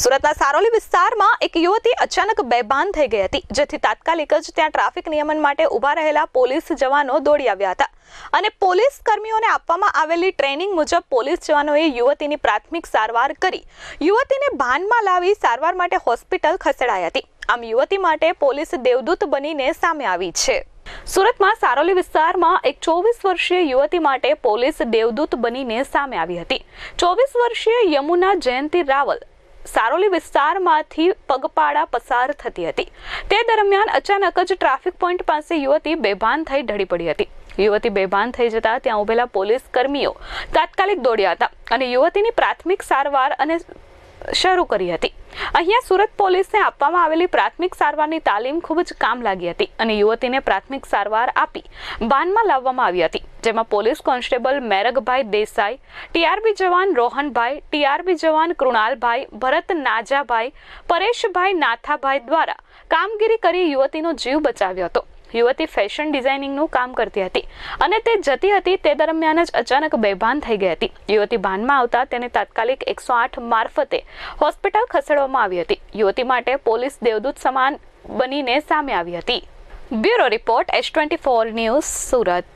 સુરતના સારોલી વિસ્તારમાં એક યુવતી અચાનક બેભાન થઈ ગઈ હતી, જેથી તાત્કાલિક જ ત્યાં ટ્રાફિક નિયમન માટે ઊભા રહેલા પોલીસ જવાનો દોડી આવ્યા હતા. અને પોલીસ કર્મીઓને આપવામાં આવેલી ટ્રેનિંગ મુજબ પોલીસ જવાનોએ યુવતીની પ્રાથમિક સારવાર કરી. યુવતીને ભાનમાં લાવી સારવાર માટે હોસ્પિટલ ખસેડાઈ હતી. આમ યુવતી માટે પોલીસ દેવદૂત બનીને સામે આવી છે. સુરતમાં સારોલી વિસ્તારમાં એક ચોવીસ વર્ષીય યુવતી માટે પોલીસ દેવદૂત બનીને સામે આવી હતી. ચોવીસ વર્ષીય યમુના જયંતિ રાવલ સારોલી વિસ્તારમાંથી પગપાળા પસાર થતી હતી. તે દરમિયાન અચાનક જ ટ્રાફિક પોઈન્ટ પાસે યુવતી બેભાન થઈ ઢળી પડી હતી. યુવતી બેભાન થઈ જતા ત્યાં ઉભેલા પોલીસ કર્મીઓ તાત્કાલિક દોડ્યા હતા અને યુવતીની પ્રાથમિક સારવાર અને શરૂ કરી હતી. અહીંયા સુરત પોલીસને આપવામાં આવેલી પ્રાથમિક સારવારની તાલીમ ખૂબ જ કામ લાગી હતી અને યુવતીને પ્રાથમિક સારવાર આપી બાનમાં લાવવામાં આવી હતી. જેમાં પોલીસ કોન્સ્ટેબલ મેરગભાઈ દેસાઈ, ટીઆરબી જવાન રોહનભાઈ, ટીઆરબી જવાન કૃણાલભાઈ, ભરત નાજાભાઈ, પરેશભાઈ નાથાભાઈ દ્વારા કામગીરી કરી યુવતીનો જીવ બચાવ્યો હતો. યુવતી ફેશન ડિઝાઇનિંગનું કામ કરતી હતી અને તે જતી હતી તે દરમિયાન જ અચાનક બેભાન થઈ ગઈ હતી. યુવતી ભાનમાં આવતા તેને તાત્કાલિક એકસો આઠ મારફતે હોસ્પિટલ ખસેડવામાં આવી હતી. યુવતી માટે પોલીસ દેવદૂત સમાન બનીને સામે આવી હતી. Bureau report S twenty four news Surat.